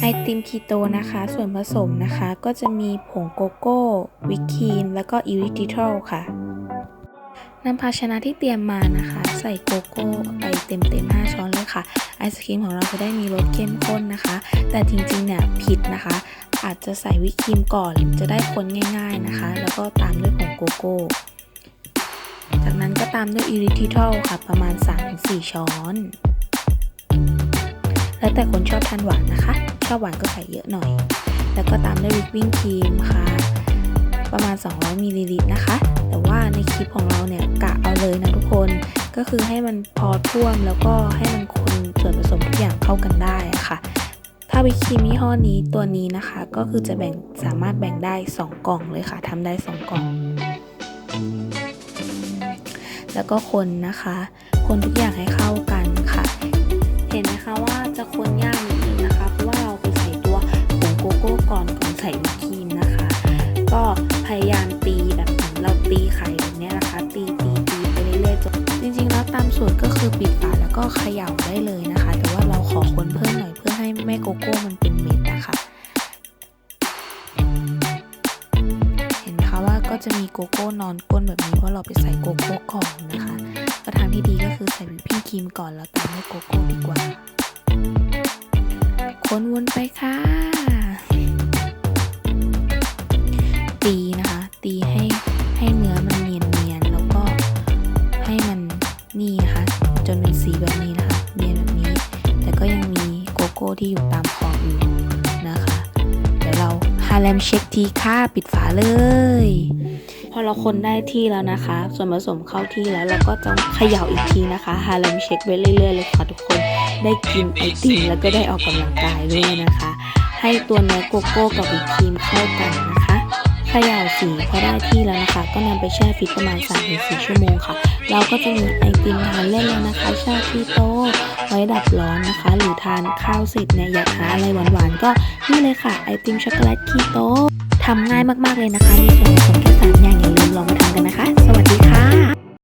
ไอติมคีโตนะคะ ส่วนผสมนะคะก็จะมีผงโกโก้ วิปครีม แล้วก็อิริทิทอลค่ะนำภาชนะที่เตรียมมานะคะ ใส่โกโก้ไปเต็มๆ5ช้อนเลยค่ะ ไอศครีมของเราจะได้มีรสเข้มข้นนะคะ แต่จริงๆเนี่ยผิดนะคะ อาจจะใส่วิปครีมก่อนจะได้คนง่าย ๆนะคะ แล้วก็ตามด้วยผงโกโก้ จากนั้นก็ตามด้วยอิริทิทอลค่ะ ประมาณ 3-4 ช้อน แล้วแต่คนชอบทานหวานนะคะ ชอบหวานก็ใส่เยอะหน่อย แล้วก็ตามด้วยวิปปิ้งครีมค่ะ ประมาณ 200มิลลิลิตรนะคะ แต่ว่าในคลิปของเราเนี่ยกะเอาเลยนะทุกคน ก็คือให้มันพอท่วมแล้วก็ให้มันคนส่วนผสมทุกอย่างเข้ากันได้ะค่ะถ้าวิปครีมยี่ห้อนี้ตัวนี้นะคะ ก็คือจะแบ่งสามารถแบ่งได้ 2 กล่องเลยค่ะทำได้ 2 กล่อง แล้วก็คนนะคะ คนทุกอย่างให้เข้ากัน ห็นไหมคะว่าจะคนยากนิดนึงนะคะ เพราะว่าเราไปใส่ตัวผงโกโก้ก่อนก่อนใส่วิปครีมนะคะ ก็พยายามตีแบบเหมือนเราตีไข่แบบนี้นะคะ ตีตีตีไปเรื่อยๆจนจริงๆ แล้วตามสูตรก็คือปิดฝาแล้วก็เขย่าได้เลยนะคะ แต่ว่าเราขอคนเพิ่มหน่อยเพื่อให้แม่โกโก้มันเป็นเม็ดนะคะ เห็นคะว่าก็จะมีโกโก้นอนก้นแบบนี้เพราะเราไปใส่โกโก้ก่อนนะคะ ก็ทางที่ดีก็คือใส่วิปปิ้งครีมก่อนแล้วตามด้วยโกโก้ดีกว่า คนวนไปค่ะ ตีนะคะ ตีให้ให้เนื้อมันเนียนๆแล้วก็ให้มันนี่นะคะ จนเป็นสีแบบนี้นะคะ เนียนแบบนี้ แต่ก็ยังมีโกโก้ที่อยู่ตามขอบอยู่นะคะ เดี๋ยวเราฮาเลมเช็คทีค่ะ ปิดฝาเลย อเราคนได้ที่แล้วนะคะ ส่วนผสมเข้าที่แล้วเราก็จะเขย่าอีกทีนะคะฮาเลมเช็คไปเรื่อยๆเลยค่ะทุกคนได้กินไอติมแล้วก็ได้ออกกำลังกายด้วยนะคะ ให้ตัวเนื้อโกโก้กับวิปครีมเข้ากันนะคะเขย่าสีพอได้ที่แล้วนะคะ ก็นำไปแช่ฟิตประมาณ3-4ชั่วโมงค่ะ เราก็จะมีไอติมทานเล่นแล้วนะคะชาคีโตไว้ดับร้อนนะคะ หรือทานข้าวเสร็จเนี่ยอยากหาอะไรหวานๆก็นี่เลยค่ะไอติมช็อกโกแลตคีโต ทำง่ายมากๆเลยนะคะมีส่วนผสมแค่สามอย่างอย่าลืมลองมาทำกันนะคะ สวัสดีค่ะ